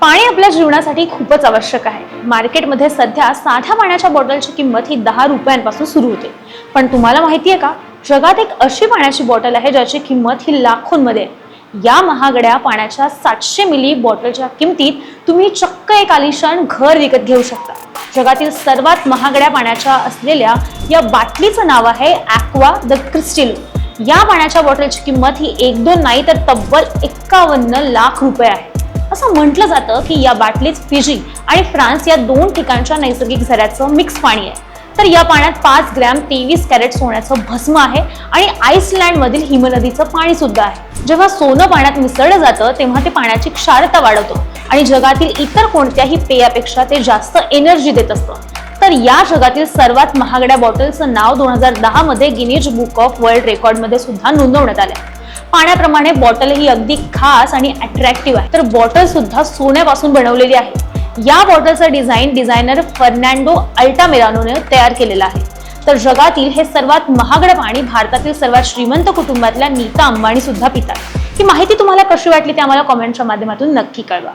पाणी आपल्या जीवनासाठी खूपच आवश्यक आहे. मार्केटमध्ये सध्या साध्या पाण्याच्या बॉटलची किंमत ही दहा रुपयांपासून सुरू होते. पण तुम्हाला माहिती आहे का? जगात एक अशी पाण्याची बॉटल आहे ज्याची किंमत ही लाखोंमध्ये आहे. या महागड्या पाण्याच्या सातशे मिली बॉटलच्या किमतीत तुम्ही चक्क एक आलिशान घर विकत घेऊ शकता. जगातील सर्वात महागड्या पाण्याच्या असलेल्या या बाटलीचं नाव आहे ॲक्वा द क्रिस्टिलो या पाण्याच्या बॉटलची किंमत ही एक दोन नाही तर तब्बल एक्कावन्न लाख रुपये आहे. असं म्हटलं जातं की या बाटलीत फिजी आणि फ्रान्स या दोन ठिकाणच्या नैसर्गिक झऱ्याचं मिक्स पाणी आहे. तर या पाण्यात पाच ग्रॅम तेवीस कॅरेट सोन्याचं भस्म आहे आणि आईसलँड मधील हिमनदीचं पाणी सुद्धा आहे. जेव्हा सोनं पाण्यात मिसळलं जातं तेव्हा ते पाण्याची क्षारता वाढवतो आणि जगातील इतर कोणत्याही पेयापेक्षा ते जास्त एनर्जी देत असतं. तर या जगातील सर्वात महागड्या बॉटलचं नाव दोन हजार दहा मध्ये गिनीज बुक ऑफ वर्ल्ड रेकॉर्डमध्ये सुद्धा नोंदवण्यात आलं पाण्याप्रमाणे बॉटल ही अगदी खास आणि अट्रॅक्टिव्ह आहे. तर बॉटल सुद्धा सोन्यापासून बनवलेली आहे. या बॉटलचं डिझाईन डिझायनर फर्नांडो अल्टामेरानोने तयार केलेला आहे. तर जगातील हे सर्वात महागडं पाणी भारतातील सर्वात श्रीमंत कुटुंबातल्या नीता अंबानी सुद्धा पितात. ही माहिती तुम्हाला कशी वाटली ते आम्हाला कॉमेंटच्या माध्यमातून नक्की कळवा.